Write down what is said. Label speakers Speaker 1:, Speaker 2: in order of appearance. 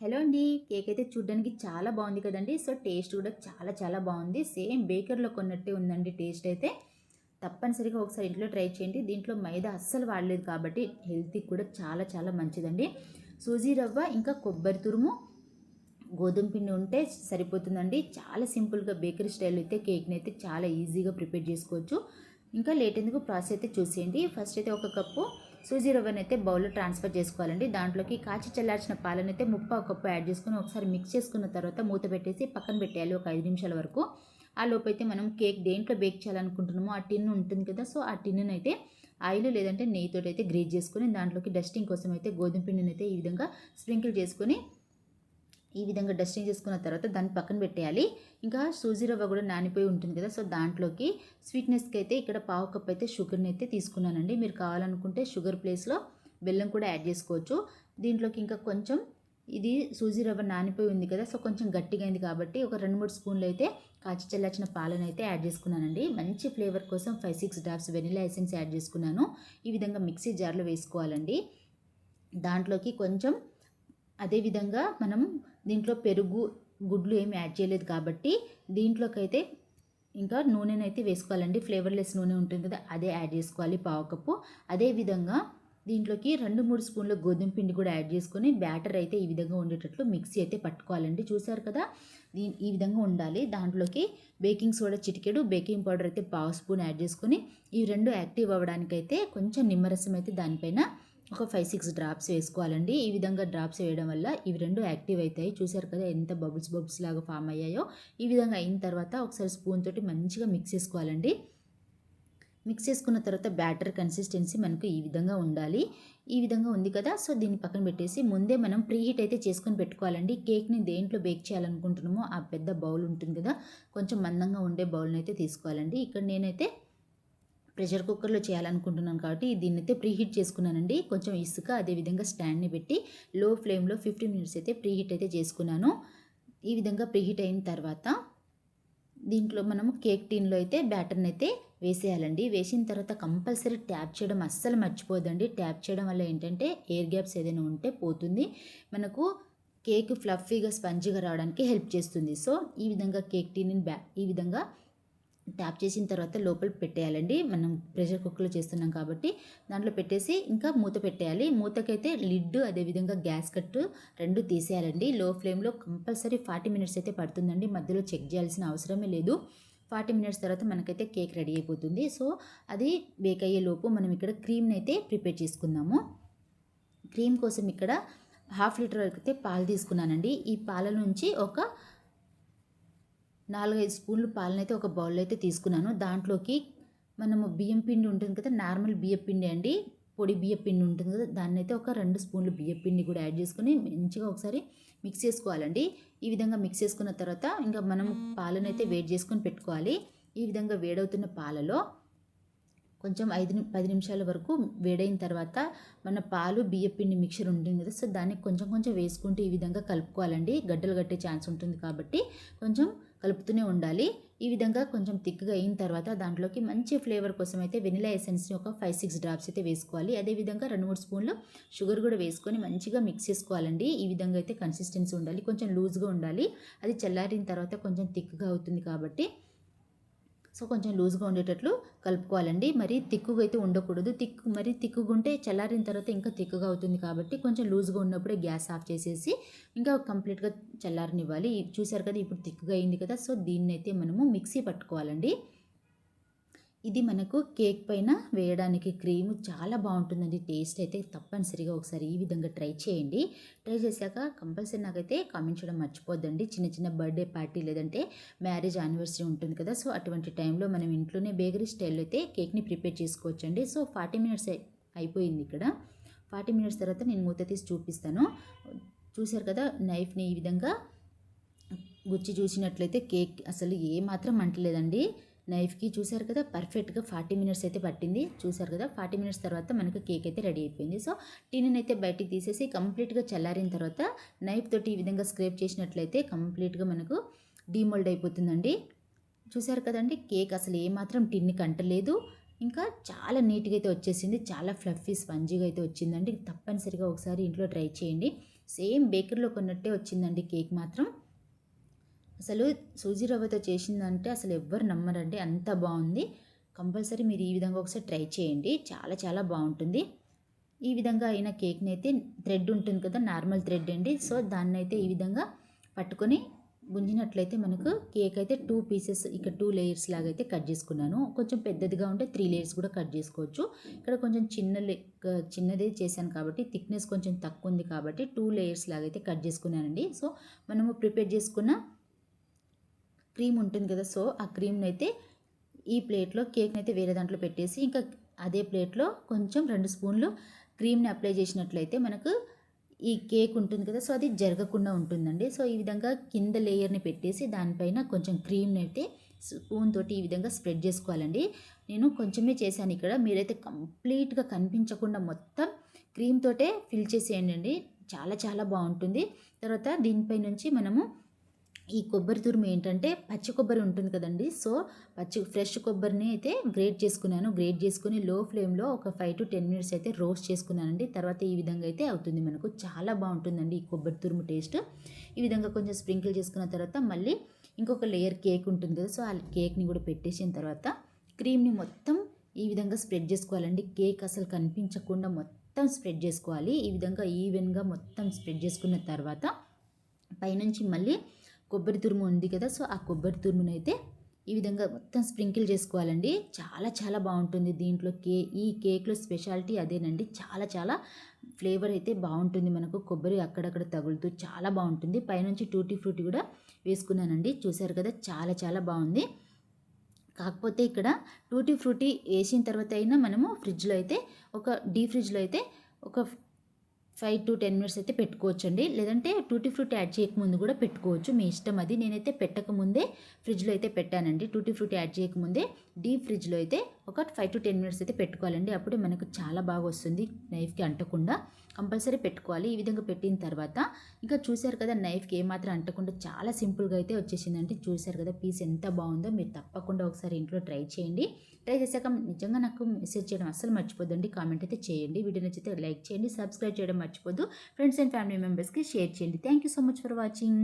Speaker 1: Hello అండి cake అయితే చూడడానికి చాలా బాగుంది కదండి. సో టేస్ట్ కూడా చాలా చాలా బాగుంది. సేమ్ బేకర్లో కొన్నట్టే ఉందండి టేస్ట్ అయితే. తప్పనిసరిగా ఒకసారి ఇంట్లో ట్రై చేయండి. దీంట్లో మైదా అస్సలు వాడలేదు కాబట్టి హెల్తీ కూడా చాలా చాలా మంచిదండి. సూజీ రవ్వ ఇంకా కొబ్బరి తురుము గోధుమ పిండి ఉంటే సరిపోతుందండి. చాలా సింపుల్గా బేకరీ స్టైల్ అయితే కేక్ని అయితే చాలా ఈజీగా ప్రిపేర్ చేసుకోవచ్చు. ఇంకా లేట్ ఎందుకు ప్రాసెస్ అయితే చూసేయండి. ఫస్ట్ అయితే ఒక కప్పు సూజీ రవ్వని అయితే బౌల్లో ట్రాన్స్ఫర్ చేసుకోవాలండి. దాంట్లోకి కాచి చల్లార్చిన పాలను అయితే ముప్పా కప్పు యాడ్ చేసుకుని ఒకసారి మిక్స్ చేసుకున్న తర్వాత మూత పెట్టేసి పక్కన పెట్టేయాలి ఒక ఐదు నిమిషాల వరకు. ఆ లోపైతే అయితే మనం కేక్ దేంట్లో బేక్ చేయాలనుకుంటున్నామో ఆ టిన్ ఉంటుంది కదా సో ఆ టిన్ను అయితే ఆయిల్ లేదంటే నెయ్యితో అయితే గ్రేట్ చేసుకొని దాంట్లోకి డస్టింగ్ కోసం అయితే గోధుమ పిండిని అయితే ఈ విధంగా స్ప్రింకిల్ చేసుకొని ఈ విధంగా డస్టింగ్ చేసుకున్న తర్వాత దాన్ని పక్కన పెట్టేయాలి. ఇంకా సూజీ రవ్వ కూడా నానిపోయి ఉంటుంది కదా సో దాంట్లోకి స్వీట్నెస్కి అయితే ఇక్కడ పావు కప్ అయితే షుగర్ని అయితే తీసుకున్నానండి. మీరు కావాలనుకుంటే షుగర్ ప్లేస్లో బెల్లం కూడా యాడ్ చేసుకోవచ్చు. దీంట్లోకి ఇంకా కొంచెం ఇది సూజీ రవ్వ నానిపోయి ఉంది కదా సో కొంచెం గట్టిగా అయింది కాబట్టి ఒక రెండు మూడు స్పూన్లు అయితే కాచి చల్లార్చిన పాలను అయితే యాడ్ చేసుకున్నానండి. మంచి ఫ్లేవర్ కోసం five six drops vanilla essence add చేసుకున్నాను. ఈ విధంగా మిక్సీ జార్లో వేసుకోవాలండి. దాంట్లోకి కొంచెం అదేవిధంగా మనం దీంట్లో పెరుగు గుడ్లు ఏమి యాడ్ చేయలేదు కాబట్టి దీంట్లోకైతే ఇంకా నూనెనైతే వేసుకోవాలండి. ఫ్లేవర్లెస్ నూనె ఉంటుంది కదా అదే యాడ్ చేసుకోవాలి పావు కప్పు అదేవిధంగా దీంట్లోకి రెండు మూడు స్పూన్ల గోధుమ పిండి కూడా యాడ్ చేసుకొని బ్యాటర్ అయితే ఈ విధంగా ఉండేటట్లు మిక్సీ అయితే పట్టుకోవాలండి. చూసారు కదా దీ ఈ విధంగా ఉండాలి. దాంట్లోకి బేకింగ్ సోడా చిటికెడు బేకింగ్ పౌడర్ అయితే పావు స్పూన్ యాడ్ చేసుకొని ఈ రెండు యాక్టివ్ అవ్వడానికైతే కొంచెం నిమ్మరసం అయితే దానిపైన ఒక ఫైవ్ సిక్స్ డ్రాప్స్ వేసుకోవాలండి. ఈ విధంగా డ్రాప్స్ వేయడం వల్ల ఇవి రెండు యాక్టివ్ అవుతాయి చూసారు కదా ఎంత బబుల్స్ బబుల్స్ లాగా ఫామ్ అయ్యాయో. ఈ విధంగా అయిన తర్వాత ఒకసారి స్పూన్ తోటి మంచిగా మిక్స్ చేసుకోవాలండి. మిక్స్ చేసుకున్న తర్వాత బ్యాటర్ కన్సిస్టెన్సీ మనకు ఈ విధంగా ఉండాలి. ఈ విధంగా ఉంది కదా సో దీన్ని పక్కన పెట్టేసి ముందే మనం ప్రీ హీట్ అయితే చేసుకొని పెట్టుకోవాలండి. కేక్ని దేంట్లో బేక్ చేయాలనుకుంటున్నామో ఆ పెద్ద బౌల్ ఉంటుంది కదా కొంచెం మందంగా ఉండే బౌల్ని అయితే తీసుకోవాలండి. ఇక్కడ నేనైతే ప్రెషర్ కుక్కర్లో చేయాలనుకుంటున్నాను కాబట్టి దీన్ని అయితే ప్రీహీట్ చేసుకున్నానండి. కొంచెం ఇసుక అదేవిధంగా స్టాండ్ని పెట్టి లో ఫ్లేమ్లో ఫిఫ్టీన్ మినిట్స్ అయితే ప్రీహీట్ అయితే చేసుకున్నాను. ఈ విధంగా ప్రీహీట్ అయిన తర్వాత దీంట్లో మనము కేక్ టీన్లో అయితే బ్యాటర్ని అయితే వేసేయాలండి. వేసిన తర్వాత కంపల్సరీ ట్యాప్ చేయడం అస్సలు మర్చిపోదండి ట్యాప్ చేయడం వల్ల ఏంటంటే ఎయిర్ గ్యాప్స్ ఏదైనా ఉంటే పోతుంది. మనకు కేక్ ఫ్లఫీగా స్పంజిగా రావడానికి హెల్ప్ చేస్తుంది. సో ఈ విధంగా కేక్ టీని బ్యా ఈ విధంగా ట్యాప్ చేసిన తర్వాత లోపల పెట్టేయాలండి. మనం ప్రెషర్ కుక్కర్లో చేస్తున్నాం కాబట్టి దాంట్లో పెట్టేసి ఇంకా మూత పెట్టేయాలి. మూతకైతే లిడ్ అదేవిధంగా గ్యాస్ కట్టు రెండు తీసేయాలండి. లో ఫ్లేమ్లో కంపల్సరీ ఫార్టీ మినిట్స్ అయితే పడుతుందండి. మధ్యలో చెక్ చేయాల్సిన అవసరమే లేదు. ఫార్టీ మినిట్స్ తర్వాత మనకైతే కేక్ రెడీ అయిపోతుంది. సో అది బేక్ అయ్యే లోపు మనం ఇక్కడ క్రీమ్ని అయితే ప్రిపేర్ చేసుకుందాము. క్రీమ్ కోసం ఇక్కడ హాఫ్ లీటర్ వరకు అయితే పాలు తీసుకున్నానండి. ఈ పాల నుంచి ఒక నాలుగైదు స్పూన్లు పాలనైతే ఒక బౌల్ అయితే తీసుకున్నాను. దాంట్లోకి మనము బియ్యం పిండి ఉంటుంది కదా నార్మల్ బియ్యం పిండి అండి పొడి బియ్యం పిండి ఉంటుంది కదా దాన్ని అయితే ఒక రెండు స్పూన్లు బియ్యం పిండి కూడా యాడ్ చేసుకొని మంచిగా ఒకసారి మిక్స్ చేసుకోవాలండి. ఈ విధంగా మిక్స్ చేసుకున్న తర్వాత ఇంకా మనం పాలనైతే వేడి చేసుకొని పెట్టుకోవాలి. ఈ విధంగా వేడవుతున్న పాలలో కొంచెం ఐదు పది నిమిషాల వరకు వేడైన తర్వాత మన పాలు బియ్య పిండి మిక్చర్ ఉంటుంది కదా సో దాన్ని కొంచెం కొంచెం వేసుకుంటూ ఈ విధంగా కలుపుకోవాలండి. గడ్డలు కట్టే ఛాన్స్ ఉంటుంది కాబట్టి కొంచెం కలుపుతూనే ఉండాలి. ఈ విధంగా కొంచెం థిక్గా అయిన తర్వాత దాంట్లోకి మంచి ఫ్లేవర్ కోసం అయితే వెనిలా ఎసెన్స్ని ఒక ఫైవ్ సిక్స్ డ్రాప్స్ అయితే వేసుకోవాలి. అదేవిధంగా రెండు మూడు స్పూన్లు షుగర్ కూడా వేసుకొని మంచిగా మిక్స్ చేసుకోవాలండి. ఈ విధంగా అయితే కన్సిస్టెన్సీ ఉండాలి. కొంచెం లూజ్గా ఉండాలి. అది చల్లారిన తర్వాత కొంచెం థిక్గా అవుతుంది కాబట్టి సో కొంచెం లూజ్గా ఉండేటట్లు కలుపుకోవాలండి. మరి తిక్కుగా అయితే ఉండకూడదు. తిక్కు మరి తిక్కుగా ఉంటే చల్లారిన తర్వాత ఇంకా తిక్కుగా అవుతుంది కాబట్టి కొంచెం లూజ్గా ఉన్నప్పుడే గ్యాస్ ఆఫ్ చేసేసి ఇంకా కంప్లీట్గా చల్లారనివ్వాలి. చూసారు కదా ఇప్పుడు తిక్కుగా అయింది కదా సో దీన్ని అయితే మనము మిక్సీ పట్టుకోవాలండి. ఇది మనకు కేక్ పైన వేయడానికి క్రీమ్ చాలా బాగుంటుందండి. టేస్ట్ అయితే తప్పనిసరిగా ఒకసారి ఈ విధంగా ట్రై చేయండి. ట్రై చేశాక కంపల్సరీ నాకైతే కామెంట్ చేయడం మర్చిపోద్దండి. చిన్న చిన్న బర్త్డే పార్టీ లేదంటే మ్యారేజ్ యానివర్సరీ ఉంటుంది కదా సో అటువంటి టైంలో మనం ఇంట్లోనే బేకరీ స్టైల్లో అయితే కేక్ని ప్రిపేర్ చేసుకోవచ్చండి. సో ఫార్టీ మినిట్స్ అయిపోయింది ఇక్కడ. ఫార్టీ మినిట్స్ తర్వాత నేను మూత తీసి చూపిస్తాను. చూశారు కదా నైఫ్ని ఈ విధంగా గుచ్చి చూసినట్లయితే కేక్ అసలు ఏమాత్రం అంటలేదండి నైఫ్కి చూసారు కదా పర్ఫెక్ట్గా ఫార్టీ మినిట్స్ అయితే పట్టింది. చూసారు కదా ఫార్టీ మినిట్స్ తర్వాత మనకు కేక్ అయితే రెడీ అయిపోయింది. సో టిన్ని అయితే బయటికి తీసేసి కంప్లీట్గా చల్లారిన తర్వాత నైఫ్ తోటి ఈ విధంగా స్క్రేప్ చేసినట్లయితే కంప్లీట్గా మనకు డీమోల్డ్ అయిపోతుందండి. చూసారు కదండి కేక్ అసలు ఏమాత్రం టిన్ని కంటలేదు. ఇంకా చాలా నీట్గా అయితే వచ్చేసింది. చాలా ఫ్లఫీ స్పంజీగా అయితే వచ్చిందండి. తప్పనిసరిగా ఒకసారి ఇంట్లో ట్రై చేయండి. సేమ్ బేకరీలో కొన్నట్టే వచ్చిందండి కేక్ మాత్రం. అసలు సూజీ రవ్వతో చేసిందంటే అసలు ఎవ్వరు నమ్మరండి. అంత బాగుంది. కంపల్సరీ మీరు ఈ విధంగా ఒకసారి ట్రై చేయండి. చాలా చాలా బాగుంటుంది. ఈ విధంగా అయిన కేక్ని అయితే థ్రెడ్ ఉంటుంది కదా నార్మల్ థ్రెడ్ అండి. సో దాన్ని అయితే ఈ విధంగా పట్టుకొని గుంజినట్లయితే మనకు కేక్ అయితే టూ పీసెస్ ఇక్కడ టూ లేయర్స్ లాగా అయితే కట్ చేసుకున్నాను. కొంచెం పెద్దదిగా ఉంటే త్రీ లేయర్స్ కూడా కట్ చేసుకోవచ్చు. ఇక్కడ కొంచెం చిన్న చిన్నదే చేశాను కాబట్టి థిక్నెస్ కొంచెం తక్కువ ఉంది కాబట్టి టూ లేయర్స్ లాగా అయితే కట్ చేసుకున్నానండి. సో మనము ప్రిపేర్ చేసుకున్న క్రీమ్ ఉంటుంది కదా సో ఆ క్రీమ్ని అయితే ఈ ప్లేట్లో కేక్ని అయితే వేరే దాంట్లో పెట్టేసి ఇంకా అదే ప్లేట్లో కొంచెం రెండు స్పూన్లు క్రీమ్ని అప్లై చేసినట్లయితే మనకు ఈ కేక్ ఉంటుంది కదా సో అది జరగకుండా ఉంటుందండి. సో ఈ విధంగా కింద లేయర్ని పెట్టేసి దానిపైన కొంచెం క్రీమ్ని అయితే స్పూన్ తోటి ఈ విధంగా స్ప్రెడ్ చేసుకోవాలండి. నేను కొంచెమే చేశాను ఇక్కడ మీరైతే కంప్లీట్గా కనిపించకుండా మొత్తం క్రీమ్ తోటే ఫిల్ చేసేయండి చాలా చాలా బాగుంటుంది. తర్వాత దీనిపై నుంచి మనము ఈ కొబ్బరి తురుము ఏంటంటే పచ్చి కొబ్బరి ఉంటుంది కదండి. సో పచ్చి ఫ్రెష్ కొబ్బరిని అయితే గ్రేట్ చేసుకున్నాను. గ్రేట్ చేసుకుని లో ఫ్లేమ్లో ఒక ఫైవ్ టు టెన్ మినిట్స్ అయితే రోస్ట్ చేసుకున్నానండి. తర్వాత ఈ విధంగా అయితే అవుతుంది మనకు. చాలా బాగుంటుందండి ఈ కొబ్బరి తురుము టేస్ట్. ఈ విధంగా కొంచెం స్ప్రింకిల్ చేసుకున్న తర్వాత మళ్ళీ ఇంకొక లేయర్ కేక్ ఉంటుంది కదా సో ఆ కేక్ని కూడా పెట్టేసిన తర్వాత క్రీమ్ని మొత్తం ఈ విధంగా స్ప్రెడ్ చేసుకోవాలండి. కేక్ అసలు కనిపించకుండా మొత్తం స్ప్రెడ్ చేసుకోవాలి. ఈ విధంగా ఈవెన్గా మొత్తం స్ప్రెడ్ చేసుకున్న తర్వాత పైనుంచి మళ్ళీ కొబ్బరి తురుము ఉంది కదా సో ఆ కొబ్బరి తురుమును అయితే ఈ విధంగా మొత్తం స్ప్రింకిల్ చేసుకోవాలండి. చాలా చాలా బాగుంటుంది దీంట్లో కే ఈ కేక్లో స్పెషాలిటీ అదేనండి. చాలా చాలా ఫ్లేవర్ అయితే బాగుంటుంది మనకు. కొబ్బరి అక్కడక్కడ తగులుతూ చాలా బాగుంటుంది. పైనుంచి టూటీ ఫ్రూటీ కూడా వేసుకున్నానండి. చూశారు కదా చాలా చాలా బాగుంది. కాకపోతే ఇక్కడ టూటీ ఫ్రూటీ వేసిన తర్వాత అయినా మనము ఫ్రిడ్జ్లో అయితే ఒక డీ ఫ్రిడ్జ్లో అయితే ఒక ఫైవ్ టు టెన్ మినిట్స్ అయితే పెట్టుకోవచ్చండి. లేదంటే టూటీ ఫ్రూట్ యాడ్ చేయకముందు కూడా పెట్టుకోవచ్చు. మీ ఇష్టం అది నేనైతే పెట్టకముందే ఫ్రిడ్జ్లో అయితే పెట్టానండి. టూటీ ఫ్రూట్ యాడ్ చేయకముందే డీప్ ఫ్రిడ్జ్లో అయితే ఒక ఫైవ్ టు టెన్ మినిట్స్ అయితే పెట్టుకోవాలండి. అప్పుడే మనకు చాలా బాగా వస్తుంది నైఫ్కి అంటకుండా. కంపల్సరీ పెట్టుకోవాలి. ఈ విధంగా పెట్టిన తర్వాత ఇంకా చూశారు కదా నైఫ్కి ఏమాత్రం అంటకుండా చాలా సింపుల్గా అయితే వచ్చేసిందంటే చూశారు కదా పీస్ ఎంత బాగుందో మీరు తప్పకుండా ఒకసారి ఇంట్లో ట్రై చేయండి. ట్రై చేశాక నిజంగా నాకు మెసేజ్ చేయడం అస్సలు మర్చిపోద్దండి. కామెంట్ అయితే చేయండి. వీడియో నచ్చితే లైక్ చేయండి సబ్స్క్రైబ్ చేయడం మర్చిపోద్దు. ఫ్రెండ్స్ అండ్ ఫ్యామిలీ మెంబర్స్కి షేర్ చేయండి. Thank you so much for watching